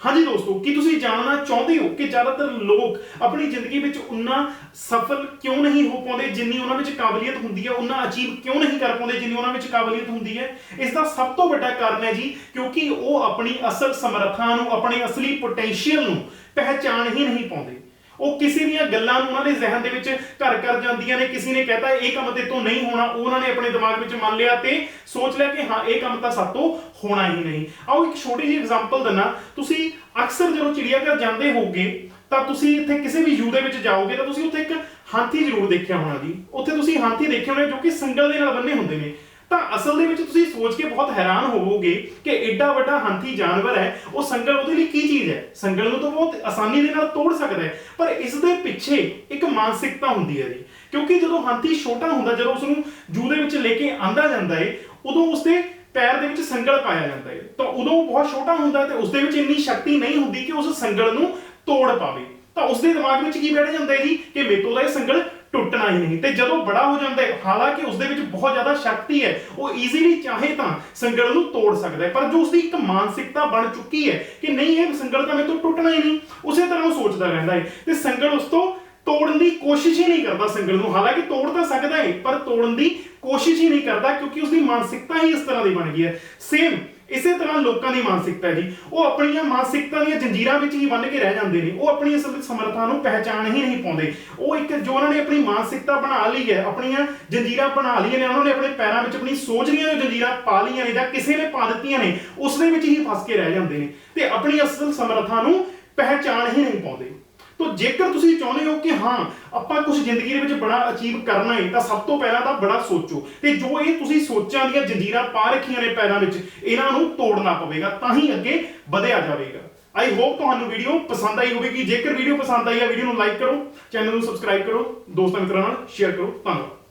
ਹਾਂਜੀ ਦੋਸਤੋ, ਕੀ ਤੁਸੀਂ ਜਾਣਨਾ ਚਾਹੁੰਦੇ ਹੋ ਕਿ ਜ਼ਿਆਦਾਤਰ ਲੋਕ ਆਪਣੀ ਜ਼ਿੰਦਗੀ ਵਿੱਚ ਉਨਾ ਸਫਲ ਕਿਉਂ ਨਹੀਂ ਹੋ ਪਾਉਂਦੇ ਜਿੰਨੀ ਉਹਨਾਂ ਵਿੱਚ ਕਾਬਲੀਅਤ ਹੁੰਦੀ ਹੈ, ਉਨਾ ਅਚੀਵ ਕਿਉਂ ਨਹੀਂ ਕਰ ਪਾਉਂਦੇ ਜਿੰਨੀ ਉਹਨਾਂ ਵਿੱਚ ਕਾਬਲੀਅਤ ਹੁੰਦੀ ਹੈ? ਇਸ ਦਾ ਸਭ ਤੋਂ ਵੱਡਾ ਕਾਰਨ ਹੈ ਜੀ, ਕਿਉਂਕਿ ਉਹ ਆਪਣੀ ਅਸਲ ਸਮਰੱਥਾ ਨੂੰ, ਆਪਣੇ ਅਸਲੀ ਪੋਟੈਂਸ਼ੀਅਲ ਨੂੰ ਪਹਿਚਾਣ ਹੀ ਨਹੀਂ ਪਾਉਂਦੇ। ਉਹ ਕਿਸੇ ਦੀਆਂ ਗੱਲਾਂ ਨੂੰ ਉਹਨਾਂ ਦੇ ਜ਼ਿਹਨ ਦੇ ਵਿੱਚ ਘਰ ਕਰ ਜਾਂਦੀਆਂ ਨੇ, ਕਿਸੇ ਨੇ ਕਹਿਤਾ ਇਹ ਕੰਮ ਤੇ ਤੋਂ ਨਹੀਂ ਹੋਣਾ, ਉਹਨਾਂ ਨੇ ਆਪਣੇ ਦਿਮਾਗ ਵਿੱਚ ਮੰਨ ਲਿਆ ਤੇ ਸੋਚ ਲਿਆ ਕਿ ਹਾਂ, ਇਹ ਕੰਮ ਤਾਂ ਸਾਡੇ ਤੋਂ ਹੋਣਾ ਹੀ ਨਹੀਂ। ਆਓ ਇੱਕ ਛੋਟੀ ਜਿਹੀ ਐਗਜ਼ਾਮਪਲ ਦਿੰਨਾ। ਤੁਸੀਂ ਅਕਸਰ ਜਦੋਂ ਚਿੜੀਆਘਰ ਜਾਂਦੇ ਹੋਗੇ ਤਾਂ ਤੁਸੀਂ ਇੱਥੇ ਕਿਸੇ ਵੀ ਯੂ ਦੇ ਵਿੱਚ ਜਾਓਗੇ, ਤਾਂ ਤੁਸੀਂ ਉੱਥੇ ਇੱਕ ਹਾਥੀ ਜ਼ਰੂਰ ਦੇਖਿਆ ਹੋਣਾ ਜੀ। ਉੱਥੇ ਤੁਸੀਂ ਹਾਥੀ ਦੇਖੇ ਹੋਣੇ ਜੋ ਕਿ ਸੰਗਲ ਦੇ ਨਾਲ ਬੰਨੇ ਹੁੰਦੇ ਨੇ। ਤਾਂ ਅਸਲ ਦੇ ਵਿੱਚ ਤੁਸੀਂ ਸੋਚ ਕੇ ਬਹੁਤ ਹੈਰਾਨ ਹੋਵੋਗੇ ਕਿ ਐਡਾ ਵੱਡਾ ਹਾਥੀ ਜਾਨਵਰ ਹੈ, ਉਹ ਸੰਗਲ ਉਹਦੇ ਲਈ ਕੀ ਚੀਜ਼ ਹੈ? ਸੰਗਲ ਨੂੰ ਤਾਂ ਬਹੁਤ ਆਸਾਨੀ ਦੇ ਨਾਲ ਤੋੜ ਸਕਦਾ ਹੈ, ਪਰ ਇਸ ਦੇ ਪਿੱਛੇ ਇੱਕ ਮਾਨਸਿਕਤਾ ਹੁੰਦੀ ਹੈ ਜੀ ਕਿਉਂਕਿ ਜਦੋਂ ਹਾਥੀ ਛੋਟਾ ਹੁੰਦਾ, ਜਦੋਂ ਉਸ ਨੂੰ ਜੂ ਦੇ ਵਿੱਚ ਲੈ ਕੇ ਆਂਦਾ ਜਾਂਦਾ ਹੈ, ਉਦੋਂ ਉਸਦੇ ਪੈਰ ਦੇ ਵਿੱਚ ਸੰਗਲ ਪਾਇਆ ਜਾਂਦਾ ਹੈ। ਤਾਂ ਉਦੋਂ ਬਹੁਤ ਛੋਟਾ ਹੁੰਦਾ ਹੈ ਤੇ ਉਸ ਦੇ ਵਿੱਚ ਇੰਨੀ ਸ਼ਕਤੀ ਨਹੀਂ ਹੁੰਦੀ ਕਿ ਉਸ ਸੰਗਲ ਨੂੰ ਤੋੜ ਪਾਵੇ। ਤਾਂ ਉਸ ਦੇ ਦਿਮਾਗ ਵਿੱਚ ਕੀ ਬੈਠ ਜਾਂਦਾ ਹੈ ਜੀ? ਕਿ ਮੇਰੇ ਦਾ ਇਹ ਸੰਗਲ ਟੁੱਟਣਾ ਹੀ ਨਹੀਂ। ਤੇ ਜਦੋਂ ਬੜਾ ਹੋ ਜਾਂਦਾ ਹੈ, ਹਾਲਾਂਕਿ ਉਸ ਦੇ ਵਿੱਚ ਬਹੁਤ ਜ਼ਿਆਦਾ ਸ਼ਕਤੀ ਹੈ, ਉਹ ਈਜ਼ੀਲੀ ਚਾਹੇ ਤਾਂ ਸੰਗਲ ਨੂੰ ਤੋੜ ਸਕਦਾ ਹੈ, ਪਰ ਜੋ ਉਸ ਦੀ ਇੱਕ ਮਾਨਸਿਕਤਾ ਬਣ ਚੁੱਕੀ ਹੈ ਕਿ ਨਹੀਂ, ਇਹ ਸੰਗਲ ਤਾਂ ਮੇਰੇ ਤੋਂ ਟੁੱਟਣਾ ਹੀ ਨਹੀਂ, ਉਸੇ ਤਰ੍ਹਾਂ ਉਹ ਸੋਚਦਾ ਰਹਿੰਦਾ ਹੈ। ਤੇ ਸੰਗਲ ਉਸ ਤੋਂ ਤੋੜਨ ਦੀ ਕੋਸ਼ਿਸ਼ ਹੀ ਨਹੀਂ ਕਰਦਾ ਸੰਗਲ ਨੂੰ। ਹਾਲਾਂਕਿ ਤੋੜ ਤਾਂ ਸਕਦਾ ਹੈ, ਪਰ ਤੋੜਨ ਦੀ ਕੋਸ਼ਿਸ਼ ਹੀ ਨਹੀਂ ਕਰਦਾ, ਕਿਉਂਕਿ ਉਸ ਦੀ ਮਾਨਸਿਕਤਾ ਹੀ ਇਸ ਤਰ੍ਹਾਂ ਦੀ ਬਣ ਗਈ ਹੈ। ਸੇਮ ਇਸੇ ਤਰ੍ਹਾਂ ਲੋਕਾਂ ਦੀ ਮਾਨਸਿਕਤਾ ਹੈ ਜੀ। ਉਹ ਆਪਣੀਆਂ ਮਾਨਸਿਕਤਾ ਦੀਆਂ ਜੰਜੀਰਾਂ ਵਿੱਚ ਹੀ ਬੰਨ ਕੇ ਰਹਿ ਜਾਂਦੇ ਨੇ। ਉਹ ਆਪਣੀ ਅਸਲ ਸਮਰੱਥਾ ਨੂੰ ਪਹਿਚਾਣ ਹੀ ਨਹੀਂ ਪਾਉਂਦੇ। ਉਹ ਇੱਕ ਜੋ ਉਹਨਾਂ ਨੇ ਆਪਣੀ ਮਾਨਸਿਕਤਾ ਬਣਾ ਲਈ ਹੈ, ਆਪਣੀਆਂ ਜੰਜੀਰਾਂ ਬਣਾ ਲਈਆਂ ਨੇ, ਉਹਨਾਂ ਨੇ ਆਪਣੇ ਪੈਰਾਂ ਵਿੱਚ ਆਪਣੀ ਸੋਚ ਦੀਆਂ ਜੰਜੀਰਾਂ ਪਾ ਲਈਆਂ ਨੇ ਜਾਂ ਕਿਸੇ ਨੇ ਪਾ ਦਿੱਤੀਆਂ ਨੇ ਉਸ ਦੇ ਵਿੱਚ ਹੀ ਫਸ ਕੇ ਰਹਿ ਜਾਂਦੇ ਨੇ। ਤੇ ਆਪਣੀ ਅਸਲ ਸਮਰੱਥਾ ਨੂੰ ਪਹਿਚਾਣ ਹੀ ਨਹੀਂ ਪਾਉਂਦੇ। ਤੋ ਜੇਕਰ ਤੁਸੀਂ ਚਾਹੁੰਦੇ ਹੋ ਕਿ ਹਾਂ, ਆਪਾਂ ਕੁਝ ਜ਼ਿੰਦਗੀ ਦੇ ਵਿੱਚ ਬੜਾ ਅਚੀਵ ਕਰਨਾ ਹੈ, ਤਾਂ ਸਭ ਤੋਂ ਪਹਿਲਾਂ ਤਾਂ ਬੜਾ ਸੋਚੋ। ਤੇ ਜੋ ਇਹ ਤੁਸੀਂ ਸੋਚਾਂ ਦੀਆਂ ਜੰਜੀਰਾਂ ਪਾ ਰੱਖੀਆਂ ਨੇ ਪੈਰਾਂ ਵਿੱਚ, ਇਹਨਾਂ ਨੂੰ ਤੋੜਨਾ ਪਵੇਗਾ, ਤਾਂ ਹੀ ਅੱਗੇ ਵਧਿਆ ਜਾਵੇਗਾ। ਆਈ ਹੋਪ ਤੁਹਾਨੂੰ ਵੀਡੀਓ ਪਸੰਦ ਆਈ ਹੋਵੇਗੀ। ਜੇਕਰ ਵੀਡੀਓ ਪਸੰਦ ਆਈ ਹੈ ਵੀਡੀਓ ਨੂੰ ਲਾਈਕ ਕਰੋ ਚੈਨਲ ਨੂੰ ਸਬਸਕ੍ਰਾਈਬ ਕਰੋ, ਦੋਸਤਾਂ ਮਿੱਤਰਾਂ ਨਾਲ ਸ਼ੇਅਰ ਕਰੋ। ਧੰਨਵਾਦ।